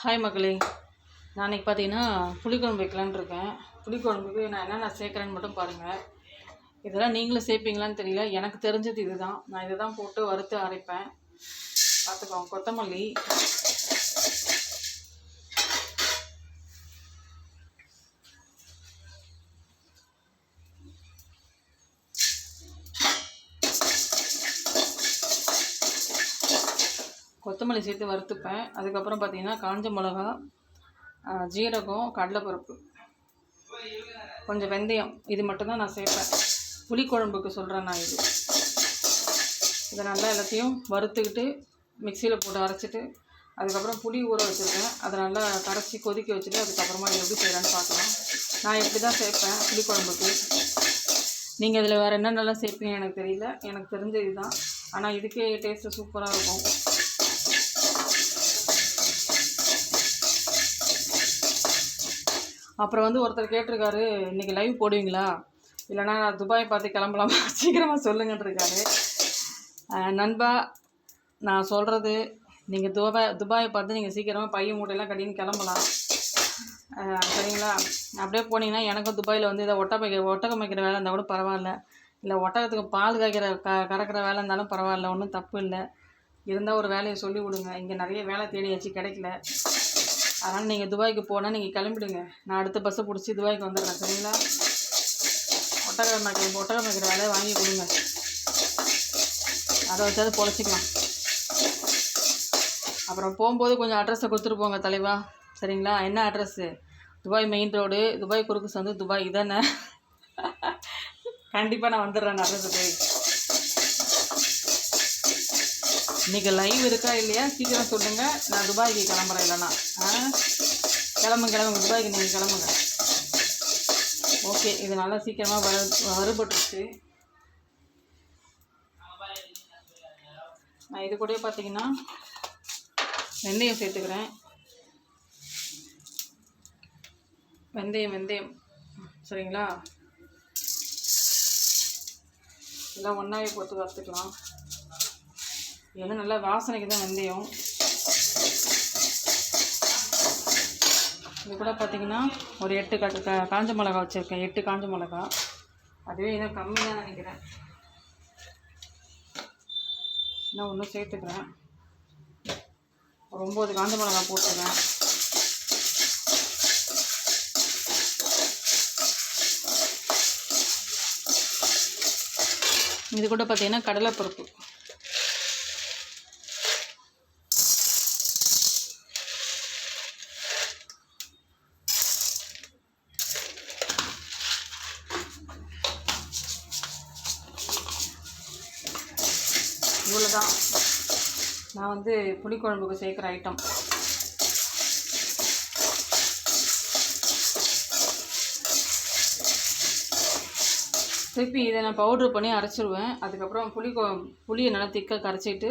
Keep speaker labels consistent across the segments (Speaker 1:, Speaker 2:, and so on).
Speaker 1: Hi மகளே. நான் இன்றைக்கி பார்த்தீங்கன்னா புளிக்குழம்பு வைக்கலான் இருக்கேன். புளிக்குழம்புக்கு நான் என்னென்ன சேர்க்குறேன்னு மட்டும் பாருங்கள் இதெல்லாம் நீங்களும் சேர்ப்பீங்களான்னு தெரியல. எனக்கு தெரிஞ்சது இதுதான். நான் இதை தான் போட்டு வறுத்து அரைப்பேன். பார்த்துக்கோங்க கொத்தமல்லி கொத்தமல்லி சேர்த்து வறுத்துப்பேன். அதுக்கப்புறம் பார்த்திங்கன்னா காஞ்ச மிளகா ஜீரகம் கடலைப்பருப்பு. கொஞ்சம் வெந்தயம். இது மட்டும்தான் நான் சேர்ப்பேன். புளிக்குழம்புக்கு சொல்கிறேன் நான் இது. இதை நல்லா எல்லாத்தையும் வறுத்துக்கிட்டு மிக்சியில் போட்டு அரைச்சிட்டு அதுக்கப்புறம் புளி ஊற வச்சுருக்கேன். அதை நல்லா கரைச்சி கொதிக்க வச்சுட்டு அதுக்கப்புறமா எப்படி செய்கிறேன்னு பார்க்கலாம். நான் இப்படி தான் சேர்ப்பேன் புளிக்குழம்புக்கு. நீங்கள் இதில் வேறு என்னென்னலாம் சேர்ப்பீங்க எனக்கு தெரியல. எனக்கு தெரிஞ்ச இதுதான். ஆனால் இதுக்கே டேஸ்ட்டு சூப்பராக இருக்கும். அப்புறம் வந்து ஒருத்தர் கேட்டிருக்காரு இன்றைக்கி லைவ் போடுவீங்களா? இல்லைனா நான் துபாய் பார்த்து கிளம்பலாமா? சீக்கிரமாக சொல்லுங்கன்ட்ருக்காரு நண்பா நான் சொல்கிறது நீங்கள் துபாய் துபாயை பார்த்து நீங்கள் சீக்கிரமாக பையன் மூட்டையெல்லாம் கட்டின்னு கிளம்பலாம். சரிங்களா. அப்படியே போனீங்கன்னா எனக்கும் துபாயில் வந்து இதை ஒட்டை ஒட்டகம் வைக்கிற வேலை இருந்தால் கூட பரவாயில்ல. இல்லை ஒட்டகத்துக்கு பால் காய்க்கிற க கறக்கிற வேலை இருந்தாலும் பரவாயில்ல ஒன்றும் தப்பு இல்லை. இருந்தால் ஒரு வேலையை சொல்லி விடுங்க இங்கே நிறைய வேலை தேடியாச்சு கிடைக்கல. அதனால் நீங்கள் துபாய்க்கு போனால் நீங்கள் கிளம்பிடுங்க. நான் அடுத்த பஸ்ஸை பிடிச்சி துபாய்க்கு வந்துடுறேன் சரிங்களா? ஒட்டகம் வைக்கிற ஒட்டகம் வைக்கிற வேலையை வாங்கி கொடுங்க. அதை வச்சாவது பொழைச்சிக்கலாம். அப்புறம் போகும்போது கொஞ்சம் அட்ரஸை கொடுத்துட்டு போங்க தலைவா. சரிங்களா? என்ன address Dubai main road Dubai குறுக்கு சந்து துபாய். இதானே? கண்டிப்பாக நான் வந்துடுறேன் அட்ரஸுக்கு இன்றைக்கி லைவ் இருக்கா இல்லையா? சீக்கிரம் சொல்லுங்கள் நான் துபாய்க்கு கிளம்புறேன் இல்லைனா ஆ? கிளம்புங்க கிளம்புங்க. துபாய்க்கு நீங்கள் கிளம்புங்க. ஓகே இது நல்லா சீக்கிரமாக வரு வருபட்டுருச்சு. நான் இது கூடயே பார்த்தீங்கன்னா வெந்தயம் சேர்த்துக்கிறேன். வெந்தயம் வெந்தயம். சரிங்களா? எல்லாம் ஒன்றாவே போட்டு வறுத்துக்கலாம். ஏன்னா நல்லா வாசனைக்கு தான் வெந்தயம். இது கூட பார்த்தீங்கன்னா ஒரு எட்டு கட்டு க காஞ்ச மிளகா வச்சுருக்கேன். எட்டு காஞ்ச மிளகா. அதுவே இன்னும் கம்மி தான் நினைக்கிறேன். இன்னும் ஒன்றும் சேர்த்துக்கிறேன். ஒரு ஒம்பது காஞ்ச மிளகா போட்டுக்கிறேன். இது கூட பார்த்தீங்கன்னா கடலைப்பருப்பு. இவ்வளோ தான் நான் வந்து புளிக்குழம்புக்கு சேர்க்குற ஐட்டம் திருப்பி இதை நான் பவுட்ரு பண்ணி அரைச்சிடுவேன் அதுக்கப்புறம் புளி கொ புளியை நல்லா திக்காக கரைச்சிட்டு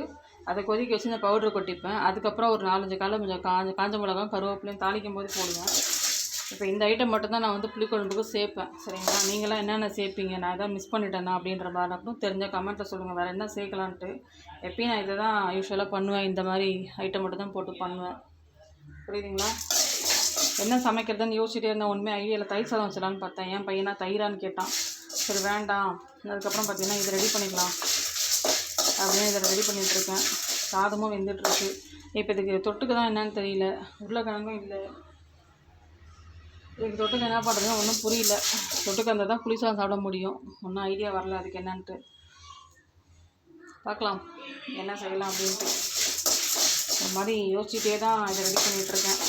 Speaker 1: அதை கொதிக்க வச்சு இந்த பவுட்ரு கொட்டிப்பேன். அதுக்கப்புறம் ஒரு நாலஞ்சு காலம் கொஞ்சம் காஞ்ச காஞ்ச மிளகாய் கருவேப்பிலையும் தாளிக்கும் போது போடுவேன். இப்போ இந்த ஐட்டம் மட்டும்தான் நான் வந்து புளிக்குழம்புக்கு சேர்ப்பேன். சரிங்களா? நீங்களாம் என்னென்ன சேர்ப்பீங்க? நான் எதாவது மிஸ் பண்ணிட்டேன்னா அப்படின்ற மாதிரி மட்டும் தெரிஞ்ச கமெண்ட்டில் சொல்லுங்கள் வேறு என்ன சேர்க்கலான்ட்டு எப்பயும் நான் இதை தான் யூஸ்வலாக பண்ணுவேன். இந்த மாதிரி ஐட்டம் மட்டும் தான் போட்டு பண்ணுவேன். புரியுதுங்களா? என்ன சமைக்கிறதுன்னு யோசிச்சுட்டே இருந்தேன். உண்மை ஐடியாவில் தயிர் சாதம் வச்சிடலான்னு பார்த்தேன். என் பையனா தயிரான்னு கேட்டான். சரி வேண்டாம். அதுக்கப்புறம் பார்த்தீங்கன்னா இதை ரெடி பண்ணிக்கலாம். அப்படின்னு இதை ரெடி பண்ணிகிட்ருக்கேன் சாதமும் வெந்துட்டுருக்கு இப்போ இதுக்கு தொட்டுக்கு தான் என்னன்னு தெரியல. உருளைக்கிழங்கும் இல்லை. இதுக்கு தொட்டுக்க என்ன பண்ணுறதுன்னு ஒன்றும் புரியல. தொட்டுக்க அந்த தான் புளிசாதம் சாப்பிட முடியும். ஒன்றும் ஐடியா வரல அதுக்கு என்னன்ட்டு. பார்க்கலாம். என்ன செய்யலாம் அப்படின்ட்டு. இந்த மாதிரி யோசிச்சுட்டே தான் இதை ரெடி பண்ணிகிட்ருக்கேன்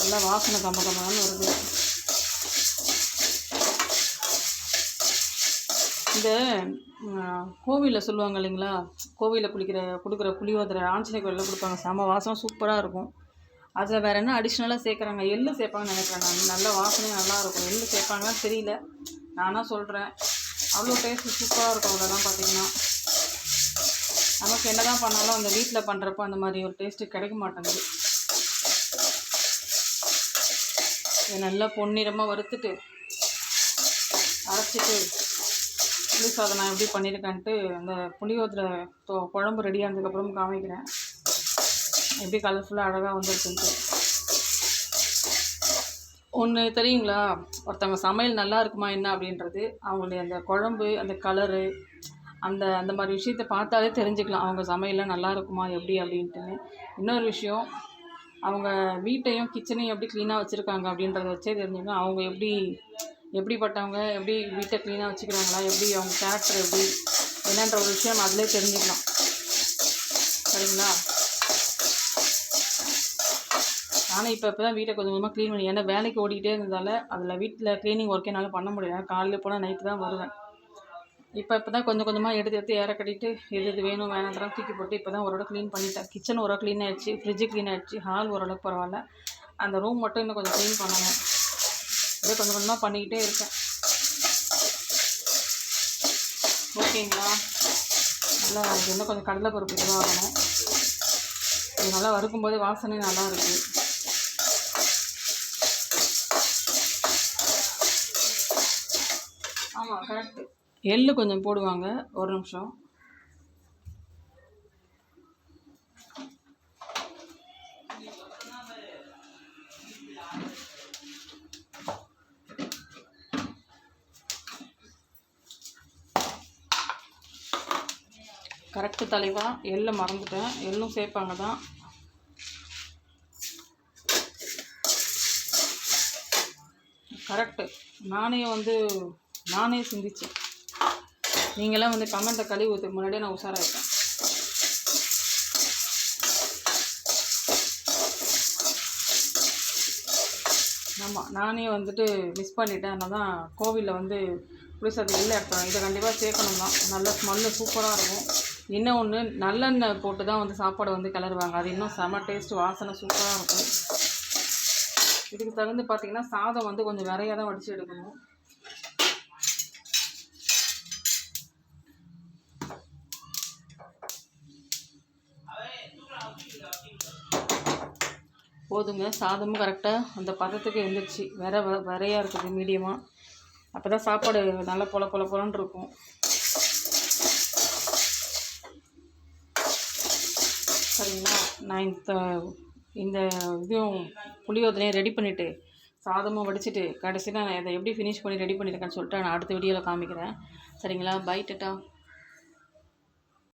Speaker 1: நல்லா வாசனை கம்ம கம்மன்னு வருது. இந்த கோவிலில் சொல்லுவாங்க இல்லைங்களா? கோவிலில் குளிக்கிற கொடுக்குற புளியோதரை ஆஞ்சநேய கோயிலில் கொடுப்பாங்க. செம வாசம் சூப்பராக இருக்கும். அதில் வேறு என்ன அடிஷ்னலாக சேர்க்குறாங்க? எள்ளு சேர்ப்பாங்கன்னு நினைக்கிறேன் நான். நல்ல வாசனையும் நல்லாயிருக்கும் எள்ளு சேர்ப்பாங்கன்னு தெரியல. நானாக சொல்கிறேன் அவ்வளோ டேஸ்ட் சூப்பராக இருக்கும் அவ்வளோதான் பார்த்தீங்கன்னா நமக்கு என்ன தான் பண்ணாலும் அந்த வீட்டில் பண்ணுறப்போ அந்த மாதிரி ஒரு டேஸ்ட்டு கிடைக்க மாட்டேங்குது. இதை நல்லா பொன்னிறமாக வறுத்துட்டு அரைச்சிட்டு புளி சாதம் நான் எப்படி பண்ணியிருக்கேன்ட்டு அந்த புளியோதரை தொ குழம்பு ரெடியானதுக்கப்புறம் காமிக்கிறேன். எப்படி கலர்ஃபுல்லாக அழகாக வந்துருக்குன்ட்டு. ஒன்று தெரியுங்களா? ஒருத்தவங்க சமையல் நல்லா இருக்குமா என்ன அப்படின்றது. அவங்களுடைய அந்த குழம்பு அந்த கலரு அந்த அந்த மாதிரி விஷயத்த பார்த்தாலே தெரிஞ்சுக்கலாம். அவங்க சமையல்லாம் நல்லா இருக்குமா எப்படி அப்படின்ட்டுன்னு இன்னொரு விஷயம் அவங்க வீட்டையும் கிச்சனையும் எப்படி க்ளீனாக வச்சுருக்காங்க அப்படின்றத வச்சே தெரிஞ்சுக்கலாம் அவங்க எப்படி எப்படிப்பட்டவங்க எப்படி வீட்டை க்ளீனாக வச்சுக்கிறாங்களா எப்படி அவங்க கேரக்டர் எப்படி என்னன்ற ஒரு விஷயம் அதிலே தெரிஞ்சுக்கலாம். சரிங்களா? நானும் இப்போ இப்போ தான் வீட்டை கொஞ்சம் கொஞ்சமாக க்ளீன் பண்ணி ஏன்னா வேலைக்கு ஓடிக்கிட்டே இருந்ததால் அதில் வீட்டில் க்ளீனிங் ஒர்க்கே என்னால் பண்ண முடியல. காலையில் போனால் நைட்டு தான் வருவேன். இப்போ இப்போ தான் கொஞ்சம் கொஞ்சமாக எடுத்து எடுத்து ஏற கட்டிட்டு எது எது வேணும் வேணாம் தூக்கி போட்டு இப்போ தான் ஓரளவு க்ளீன் பண்ணிட்டேன். கிச்சன் ஓரளவு க்ளீன் ஆயிடுச்சு ஃப்ரிட்ஜு க்ளீன் ஆயிடுச்சு ஹால் ஓரளவுக்கு பரவாயில்ல. அந்த ரூம் மட்டும் இன்னும் கொஞ்சம் க்ளீன் பண்ணணும். அப்படியே கொஞ்சம் கொஞ்சமாக பண்ணிக்கிட்டே இருக்கேன். ஓகேங்களா? நல்லா இன்னும் கொஞ்சம் கடலைப்பருப்பு இதுவாகணும் இது நல்லா வறுக்கும்போது வாசனை நல்லா இருக்குது ஆமாம் கரெக்டு. எள்ளு கொஞ்சம் போடுவாங்க ஒரு நிமிஷம். கரெக்டு தலைவா எள்ளை மறந்துட்டேன். எள்ளும் சேர்ப்பாங்க தான். கரெக்டு. நானே வந்து நானே சிந்திச்சேன். நீங்களாம் வந்து கமெண்ட்டை கழுவி ஊற்றுக்கு முன்னாடியே நான் உஷாராயிட்டேன். ஆமாம் நானே வந்துட்டு மிஸ் பண்ணிட்டேன். அதனால் தான் கோவிலில் வந்து புளிசாதம் இல்லை எடுத்தோம் இதை கண்டிப்பாக சேர்க்கணும் தான். நல்ல ஸ்மெல்லு சூப்பராக இருக்கும். இன்னும் ஒன்று நல்லெண்ணெய் போட்டு தான் வந்து சாப்பாடு வந்து கிளறுவாங்க. அது இன்னும் செம டேஸ்ட் வாசனை சூப்பராக இருக்கும். இதுக்கு தகுந்து பார்த்தீங்கன்னா சாதம் வந்து கொஞ்சம் நிறையா தான் வடித்து எடுக்கணும். போதுங்க. சாதமும் கரெக்டாக அந்த பதத்துக்கு எழுந்திரிச்சு விர வ- இருக்குது மீடியமாக அப்போ தான் சாப்பாடு நல்லா பொல பொல பொலன்னு இருக்கும். சரிங்களா? நான் இந்த இந்த இதுவும் புளியோதனையும் ரெடி பண்ணிவிட்டு சாதமும் வடிச்சிட்டு கடைசியில் நான் இதை எப்படி ஃபினிஷ் பண்ணி ரெடி பண்ணியிருக்கேன்னு சொல்லிட்டு நான் அடுத்த வீடியோவில் காமிக்கிறேன். சரிங்களா? By ta-ta